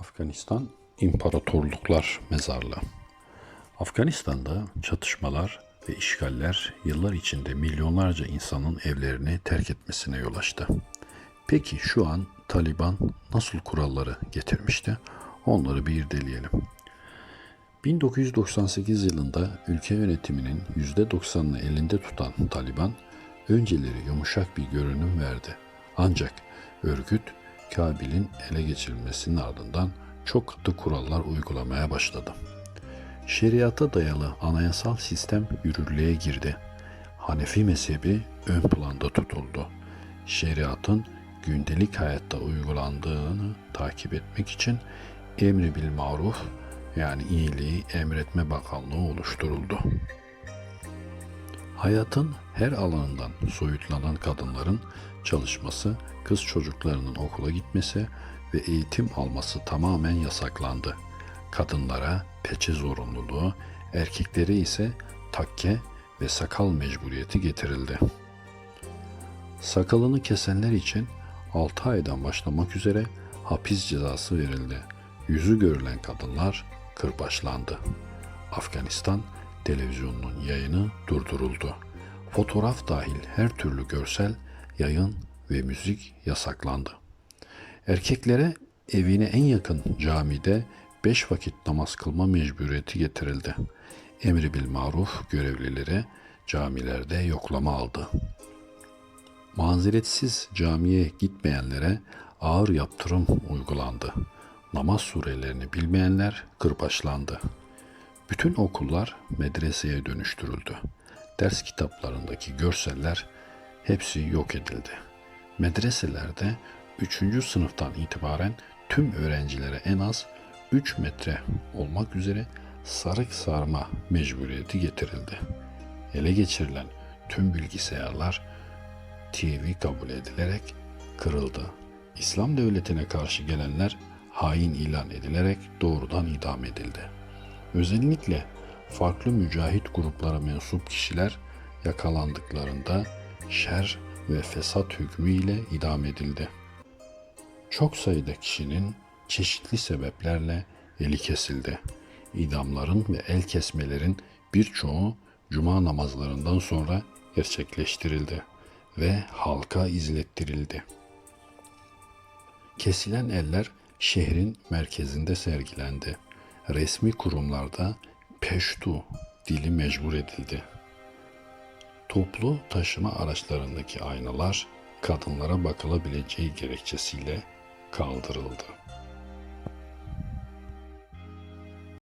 Afganistan İmparatorluklar Mezarlığı Afganistan'da çatışmalar ve işgaller yıllar içinde milyonlarca insanın evlerini terk etmesine yol açtı. Peki şu an Taliban nasıl kuralları getirmişti? Onları bir irdeleyelim. 1998 yılında ülke yönetiminin %90'ını elinde tutan Taliban, önceleri yumuşak bir görünüm verdi. Ancak örgüt Kabil'in ele geçirilmesinin ardından çok katı kurallar uygulamaya başladı. Şeriata dayalı anayasal sistem yürürlüğe girdi. Hanefi mezhebi ön planda tutuldu. Şeriatın gündelik hayatta uygulandığını takip etmek için emri bil maruf yani iyiliği emretme bakanlığı oluşturuldu. Hayatın her alanından soyutlanan kadınların çalışması, kız çocuklarının okula gitmesi ve eğitim alması tamamen yasaklandı. Kadınlara peçe zorunluluğu, erkeklere ise takke ve sakal mecburiyeti getirildi. Sakalını kesenler için 6 aydan başlamak üzere hapis cezası verildi. Yüzü görülen kadınlar kırbaçlandı. Afganistan televizyonunun yayını durduruldu. Fotoğraf dahil her türlü görsel, yayın ve müzik yasaklandı. Erkeklere evine en yakın camide beş vakit namaz kılma mecburiyeti getirildi. Emri bil maruf görevlileri camilerde yoklama aldı. Mazeretsiz camiye gitmeyenlere ağır yaptırım uygulandı. Namaz surelerini bilmeyenler kırbaçlandı. Bütün okullar medreseye dönüştürüldü. Ders kitaplarındaki görseller hepsi yok edildi. Medreselerde 3. sınıftan itibaren tüm öğrencilere en az 3 metre olmak üzere sarık sarma mecburiyeti getirildi. Ele geçirilen tüm bilgisayarlar TV kabul edilerek kırıldı. İslam devletine karşı gelenler hain ilan edilerek doğrudan idam edildi. Özellikle farklı mücahit gruplara mensup kişiler yakalandıklarında şer ve fesat hükmü ile idam edildi. Çok sayıda kişinin çeşitli sebeplerle eli kesildi. İdamların ve el kesmelerin birçoğu cuma namazlarından sonra gerçekleştirildi ve halka izlettirildi. Kesilen eller şehrin merkezinde sergilendi. Resmi kurumlarda Peştu dili mecbur edildi. Toplu taşıma araçlarındaki aynalar kadınlara bakılabileceği gerekçesiyle kaldırıldı.